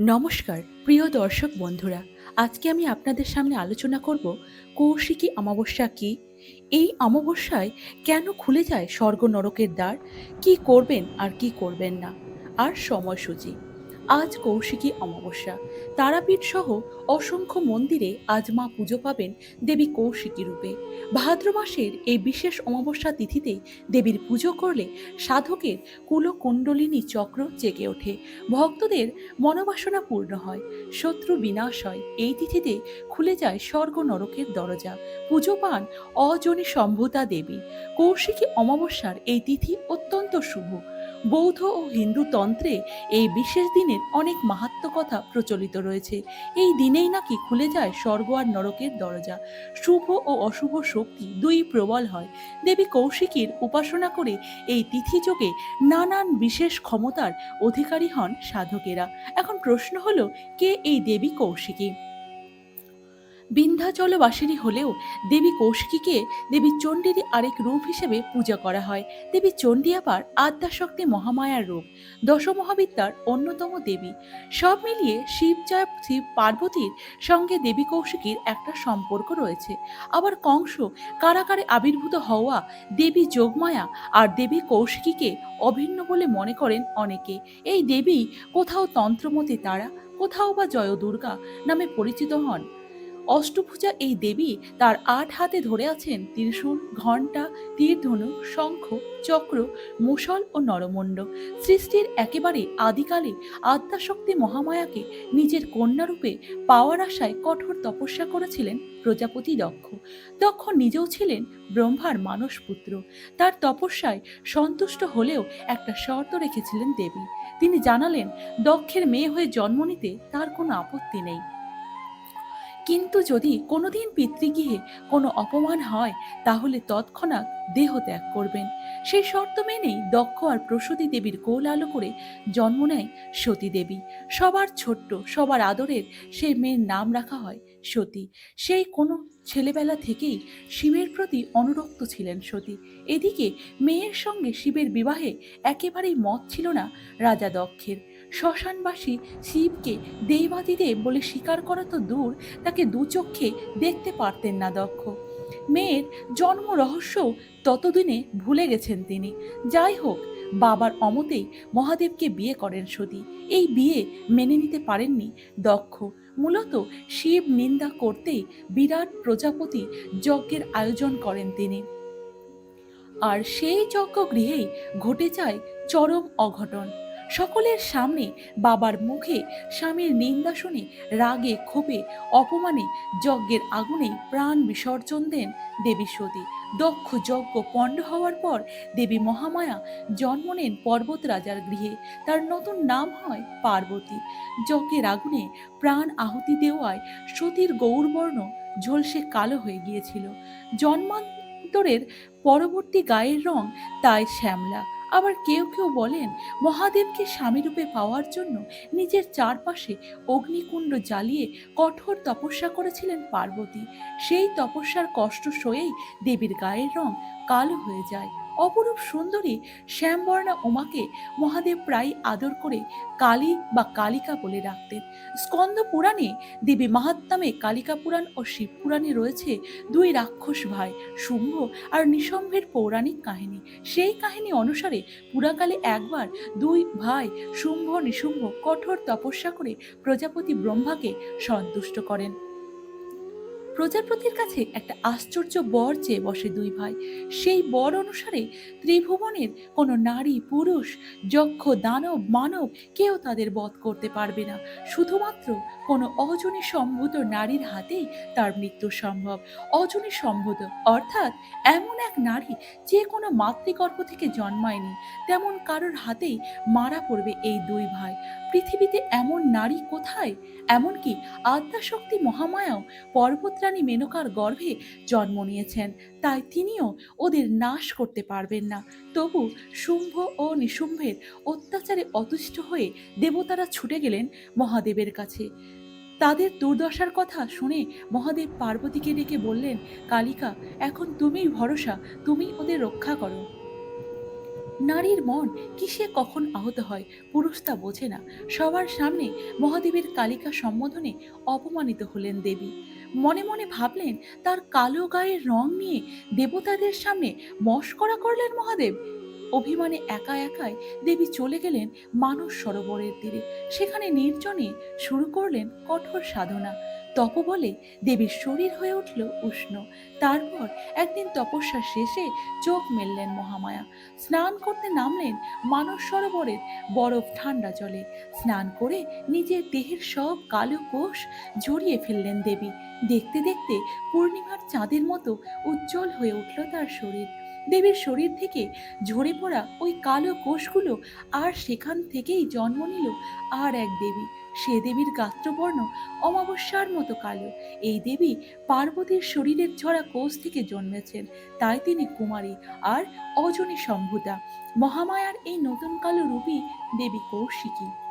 নমস্কার, প্রিয় দর্শক বন্ধুরা। আজকে আমি আপনাদের সামনে আলোচনা করব কৌশিকী অমাবস্যা কি? এই অমাবস্যায় কেন খুলে যায় স্বর্গ নরকের দ্বার? কি করবেন আর কি করবেন না? আর সময়সূচি। আজ কৌশিকী অমাবস্যা। তারাপীঠ সহ অসংখ্য মন্দিরে আজ মা পুজো পাবেন দেবী কৌশিকী রূপে। ভাদ্র মাসের এই বিশেষ অমাবস্যা তিথিতে দেবীর পুজো করলে সাধকের কুলকুণ্ডলিনী চক্র জেগে ওঠে। ভক্তদের মনোবাসনা পূর্ণ হয়, শত্রু বিনাশ হয়। এই তিথিতে খুলে যায় স্বর্গ নরকের দরজা। পুজো পান অজনী সম্ভূতা দেবী। কৌশিকী অমাবস্যার এই তিথি অত্যন্ত শুভ। বৌদ্ধ ও হিন্দু তন্ত্রে এই বিশেষ দিনের অনেক মাহাত্ম কথা প্রচলিত রয়েছে। এই দিনেই নাকি খুলে যায় স্বর্গ আর নরকের দরজা। শুভ ও অশুভ শক্তি দুই প্রবল হয়। দেবী কৌশিকীর উপাসনা করে এই তিথিযোগে নানান বিশেষ ক্ষমতার অধিকারী হন সাধকেরা। এখন প্রশ্ন হলো, কে এই দেবী কৌশিকী? বিন্ধ্যাচলবাসিনী হলেও দেবী কৌশিকীকে দেবী চণ্ডীরই আরেক রূপ হিসেবে পূজা করা হয়। দেবী চণ্ডী আবার আদ্যাশক্তি মহামায়ার রূপ, দশমহাবিদ্যার অন্যতম দেবী। সব মিলিয়ে শিব জয় শিব পার্বতীর সঙ্গে দেবী কৌশিকীর একটা সম্পর্ক রয়েছে। আবার কংস কারাকারে আবির্ভূত হওয়া দেবী যোগমায়া আর দেবী কৌশিকীকে অভিন্ন বলে মনে করেন অনেকে। এই দেবী কোথাও তন্ত্রমতে তারা, কোথাও বা জয় দুর্গা নামে পরিচিত হন। অষ্টভুজা এই দেবী তার আট হাতে ধরে আছেন ত্রিশূল, ঘণ্টা, তীরধনু, শঙ্খ, চক্র মুসল ও নরমণ্ড। সৃষ্টির একেবারে আদিকালে আদ্যাশক্তি মহামায়াকে নিজের কন্যারূপে পাওয়ার আশায় কঠোর তপস্যা করেছিলেন প্রজাপতি দক্ষ। দক্ষ নিজেও ছিলেন ব্রহ্মার মানস পুত্র তার তপস্যায় সন্তুষ্ট হলেও একটা শর্ত রেখেছিলেন দেবী। তিনি জানালেন, দক্ষের মেয়ে হয়ে জন্ম নিতে তার কোনো আপত্তি নেই। কিন্তু যদি কোনোদিন পিতৃগৃহে কোনো অপমান হয়, তাহলে তৎক্ষণাৎ দেহ ত্যাগ করবেন। সেই শর্ত মেনেই দক্ষ আর প্রসূতি দেবীর কোল আলো করে জন্ম নেয় সতী দেবী। সবার ছোট্ট, সবার আদরের সেই মেয়ের নাম রাখা হয় সতী। সেই কোনো ছেলেবেলা থেকেই শিবের প্রতি অনুরক্ত ছিলেন সতী। এদিকে মেয়ের সঙ্গে শিবের বিবাহে একেবারেই মত ছিল না রাজা দক্ষের। শ্মশানবাসী শিবকে দেবাদিদেব বলে স্বীকার করা তো দূর, তাকে দু চক্ষে দেখতে পারতেন না দক্ষ। মেয়ের জন্ম রহস্যও ততদিনে ভুলে গেছেন তিনি। যাই হোক, বাবার অমতেই মহাদেবকে বিয়ে করেন সতী। এই বিয়ে মেনে নিতে পারেননি দক্ষ। মূলত শিব নিন্দা করতেই বিরাট প্রজাপতি যজ্ঞের আয়োজন করেন তিনি। আর সেই যজ্ঞ গৃহেই ঘটে যায় চরম অঘটন। সকলের সামনে বাবার মুখে স্বামীর নিন্দা শুনে রাগে, ক্ষোভে, অপমানে, যজ্ঞের আগুনে প্রাণ বিসর্জন দেন দেবী সতী। দক্ষ, যজ্ঞ, পণ্ড হওয়ার পর দেবী মহামায়া জন্ম নেন পর্বত রাজার গৃহে। তার নতুন নাম হয় পার্বতী। যজ্ঞের আগুনে প্রাণ আহুতি দেওয়ায় সতীর গৌরবর্ণ ঝলসে কালো হয়ে গিয়েছিল। জন্মান্তরের পরবর্তী গায়ের রং তাই শ্যামলা। আবার কেউ কেউ বলেন, মহাদেবকে স্বামীরূপে পাওয়ার জন্য নিজের চারপাশে অগ্নিকুণ্ড জ্বালিয়ে কঠোর তপস্যা করেছিলেন পার্বতী। সেই তপস্যার কষ্ট সয়েই দেবীর গায়ের রং কালো হয়ে যায়। অপরূপ সুন্দরী শ্যামবর্ণা উমাকে মহাদেব প্রায় আদর করে কালী বা কালিকা বলে ডাকতেন। স্কন্দ পুরাণে দেবী মাহাত্মামে কালিকা পুরাণ ও শিব পুরাণে রয়েছে দুই রাক্ষস ভাই, শুম্ভ আর নিশম্ভের পৌরাণিক কাহিনী। সেই কাহিনী অনুসারে পুরাকালে একবার দুই ভাই, শুম্ভ, নিশুম্ভ, কঠোর তপস্যা করে প্রজাপতি ব্রহ্মাকে সন্তুষ্ট করেন। প্রজাপতির কাছে একটা আশ্চর্য বর চেয়ে বসে দুই ভাই। সেই বর অনুসারে ত্রিভুবনের কোনো নারী, পুরুষ, যক্ষ, দানব, মানব কেউ তাদের বধ করতে পারবে না। শুধুমাত্র কোনো অজনী সম্ভূত নারীর হাতেই তার মৃত্যু সম্ভব। অজনী সম্ভূত অর্থাৎ এমন এক নারী যে কোনো মাতৃগর্ভ থেকে জন্মায়নি, তেমন কারোর হাতেই মারা পড়বে এই দুই ভাই। পৃথিবীতে এমন নারী কোথায়? এমনকি আদ্যাশক্তি মহামায়াও পর্বতরানী মেনকার গর্ভে জন্ম নিয়েছেন, তাই তিনিও ওদের নাশ করতে পারবেন না। তবু শুম্ভ ও নিশুম্ভের অত্যাচারে অতুষ্ট হয়ে দেবতারা ছুটে গেলেন মহাদেবের কাছে। তাদের দুর্দশার কথা শুনে মহাদেব পার্বতীকে ডেকে বললেন, কালিকা, এখন তুমিই ভরসা, তুমি ওদের রক্ষা করো। নারীর মন কিসে কখন আহত হয় পুরুষ তা বোঝে না। সবার সামনে মহাদেবের কালিকা সম্বোধনে অপমানিত হলেন দেবী। মনে মনে ভাবলেন তার কালো গায়ের রং নিয়ে দেবতাদের সামনে মস্করা করলেন মহাদেব। অভিমানে একা একাই দেবী চলে গেলেন মানস সরোবরের তীরে। সেখানে নির্জনে শুরু করলেন কঠোর সাধনা। তপবলে দেবীর শরীর হয়ে উঠল উষ্ণ। তারপর একদিন তপস্যা শেষে চোখ মেললেন মহামায়া। স্নান করতে নামলেন মানস সরোবরের বরফ ঠান্ডা জলে। স্নান করে নিজের দেহের সব কালো কোষ ঝরিয়ে ফেললেন দেবী। দেখতে দেখতে পূর্ণিমার চাঁদের মতো উজ্জ্বল হয়ে উঠল তার শরীর। দেবীর শরীর থেকে ঝরে পড়া ওই কালো কোষগুলো আর সেখান থেকেই জন্ম নিল আর এক দেবী। সে দেবীর গাত্রবর্ণ অমাবস্যার মতো কালো। এই দেবী পার্বতীর শরীরের ঝরা কোষ থেকে জন্মেছেন। তাই তিনি কুমারী আর অজনী সম্ভুতা। মহামায়ার এই নতুন কালো রূপী দেবী কৌশিকী।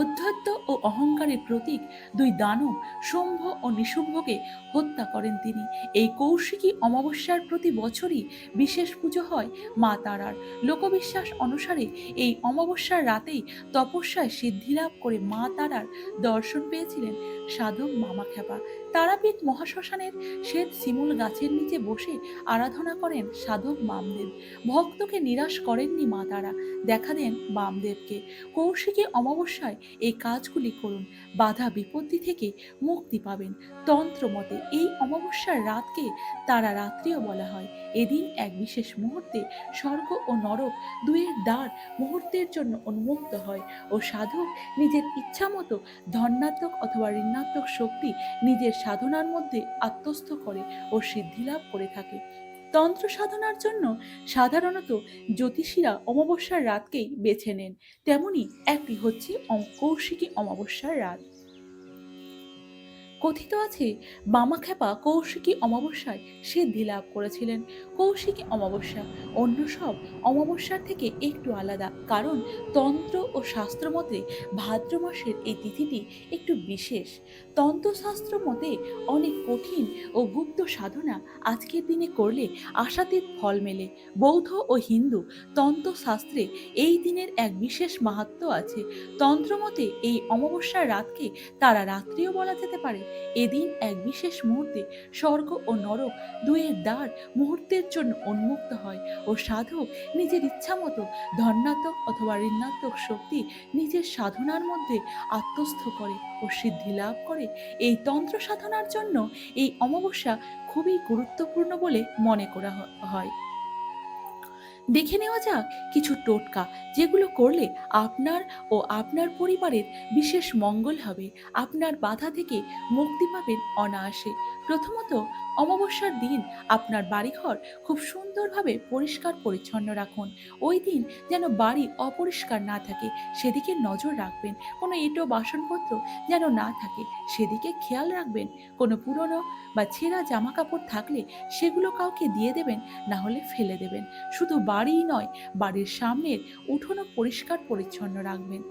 অধ্যত্ত ও অহংকারের প্রতীক দুই দানব শুম্ভ ও নিশুম্ভকে হত্যা করেন তিনি। এই কৌশিকী অমাবস্যার প্রতি বছরই বিশেষ পুজো হয় মা তারার। লোকবিশ্বাস অনুসারে এই অমাবস্যার রাতেই তপস্যায় সিদ্ধিলাভ করে মা তারার দর্শন পেয়েছিলেন সাধক মামা খেপা তারাপীঠ মহাশ্মশানের শ্বেত শিমুল গাছের নিচে বসে আরাধনা করেন সাধক বামদেব। ভক্তকে নিরাশ করেননি মা তারা। দেখা দেন বামদেবকে। কৌশিকী অমাবস্যায় এই কাজগুলি করুন। বাধা বিপত্তি থেকে মুক্তি পাবেন। তন্ত্র মতে এই অমাবস্যার রাতকে তারা রাত্রিও বলা হয়। এদিন এক বিশেষ মুহূর্তে স্বর্গ ও নরক দুয়ের দ্বার মুহূর্তের জন্য উন্মুক্ত হয় ও সাধক নিজের ইচ্ছা মতো ধনাত্মক অথবা ঋণাত্মক শক্তি নিজের সাধনার মধ্যে আত্মস্থ করে ও সিদ্ধিলাভ করে থাকে। তন্ত্র সাধনার জন্য সাধারণত জ্যোতিষীরা অমাবস্যার রাতকেই বেছে নেন। তেমনি একটি হচ্ছে কৌশিকী অমাবস্যার রাত। কথিত আছে বামাখ্যাপা কৌশিকী অমাবস্যায় সিদ্ধি লাভ করেছিলেন। কৌশিকী অমাবস্যা অন্য সব অমাবস্যার থেকে একটু আলাদা, কারণ তন্ত্র ও শাস্ত্র মতে ভাদ্র মাসের এই তিথিটি একটু বিশেষ। তন্ত্রশাস্ত্র মতে অনেক কঠিন ও গুপ্ত সাধনা আজকের দিনে করলে আশাতীত ফল মেলে। বৌদ্ধ ও হিন্দু তন্ত্রশাস্ত্রে এই দিনের এক বিশেষ মাহাত্ম্য আছে। তন্ত্রমতে এই অমাবস্যার রাতকে তারা রাত্রিও বলা যেতে পারে। এদিন এক বিশেষ মুহূর্তে স্বর্গ ও নরক দুয়ের দ্বার মুহূর্তের জন্য উন্মুক্ত হয় ও সাধক নিজের ইচ্ছা মতো ধনাত্মক অথবা ঋণাত্মক শক্তি নিজের সাধনার মধ্যে আত্মস্থ করে ও সিদ্ধি লাভ করে এই তন্ত্র সাধনার জন্য এই অমাবস্যা খুবই গুরুত্বপূর্ণ বলে মনে করা হয়। দেখে নেওয়া যাক কিছু টোটকা যেগুলো করলে আপনার ও আপনার পরিবারের বিশেষ মঙ্গল হবে। আপনার বাধা থেকে মুক্তি পাবেন অনায়াসে। প্রথমত, অমাবস্যার দিন আপনার বাড়িঘর খুব সুন্দরভাবে পরিষ্কার পরিচ্ছন্ন রাখুন। ওই দিন যেন বাড়ি অপরিষ্কার না থাকে, সেদিকে নজর রাখবেন। কোনো এঁটো বাসনপত্র যেন না থাকে, সেদিকে খেয়াল রাখবেন। কোনো পুরনো বা ছেঁড়া জামা কাপড় থাকলে সেগুলো কাউকে দিয়ে দেবেন, না হলে ফেলে দেবেন। শুধু বাড়িই নয়, বাড়ির সামনের উঠোনও পরিষ্কার পরিচ্ছন্ন রাখবেন।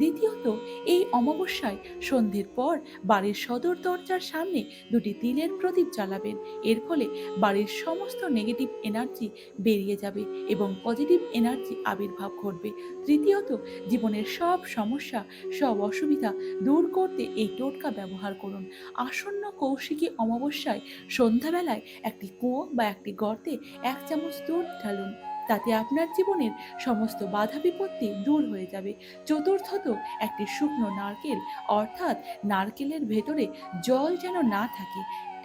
দ্বিতীয়ত, এই অমাবস্যায় সন্ধ্যের পর বাড়ির সদর দরজার সামনে দুটি তিলের প্রদীপ জ্বালাবেন। এর ফলে বাড়ির সমস্ত নেগেটিভ এনার্জি বেরিয়ে যাবে এবং পজিটিভ এনার্জি আবির্ভাব ঘটবে। তৃতীয়ত, জীবনের সব সমস্যা, সব অসুবিধা দূর করতে এই টোটকা ব্যবহার করুন। আসন্ন কৌশিকী অমাবস্যায় সন্ধ্যাবেলায় একটি কুয়ো বা একটি গর্তে এক চামচ দুধ ঢালুন। তাতে আপনার জীবনের সমস্ত বাধা বিপত্তি দূর হয়ে যাবে। চতুর্থত, একটি শুকনো নারকেল, অর্থাৎ নারকেলের ভেতরে জল যেন না থাকে,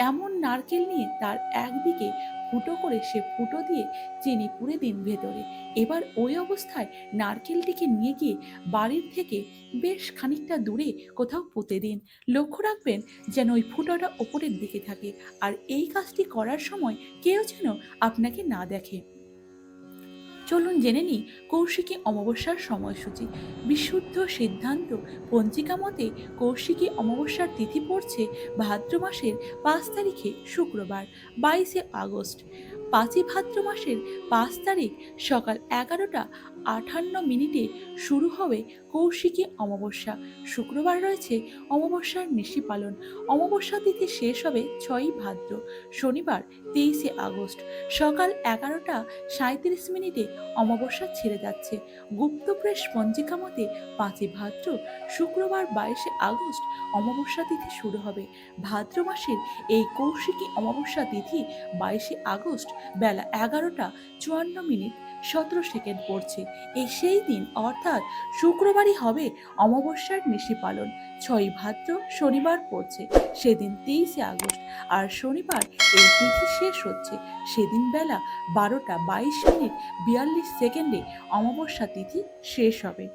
এমন নারকেল নিয়ে তার একদিকে ফুটো করে সে ফুটো দিয়ে চিনি পুড়ে দিন ভেতরে। এবার ওই অবস্থায় নারকেলটিকে নিয়ে গিয়ে বাড়ির থেকে বেশ খানিকটা দূরে কোথাও পুঁতে দিন। লক্ষ্য রাখবেন যেন ওই ফুটোটা ওপরের দিকে থাকে, আর এই কাজটি করার সময় কেউ যেন আপনাকে না দেখে। চলুন জেনে নিই কৌশিকী অমাবস্যার সময়সূচি। বিশুদ্ধ সিদ্ধান্ত, পঞ্জিকা মতে কৌশিকী অমাবস্যার তিথি পড়ছে ভাদ্র মাসের পাঁচ তারিখে শুক্রবার, বাইশে আগস্ট। পাঁচই ভাদ্র মাসের পাঁচ তারিখ সকাল এগারোটা আঠান্ন মিনিটে শুরু হবে কৌশিকী অমাবস্যা। শুক্রবার রয়েছে অমাবস্যার নিশি পালন। অমাবস্যা তিথি শেষ হবে ছয়ই ভাদ্র, শনিবার তেইশে আগস্ট। সকাল এগারোটা সাঁত্রিশ মিনিটে অমাবস্যা ছেড়ে যাচ্ছে। গুপ্তপ্রেস পঞ্জিকা মতে পাঁচই ভাদ্র, শুক্রবার বাইশে আগস্ট অমাবস্যা তিথি শুরু হবে। ভাদ্র মাসের এই কৌশিকী অমাবস্যা তিথি বাইশে আগস্ট বেলা এগারোটা চুয়ান্ন মিনিট সতেরো সেকেন্ড পড়ছে। এই সেই দিন, অর্থাৎ শুক্রবারই হবে অমাবস্যার নিশি পালন। ছয় ভাদ্র শনিবার পড়ছে, সেদিন তেইশে আগস্ট। আর শনিবার এই তিথি শেষ হচ্ছে, সেদিন বেলা বারোটা বাইশ মিনিট বিয়াল্লিশ সেকেন্ডে অমাবস্যা তিথি শেষ হবে।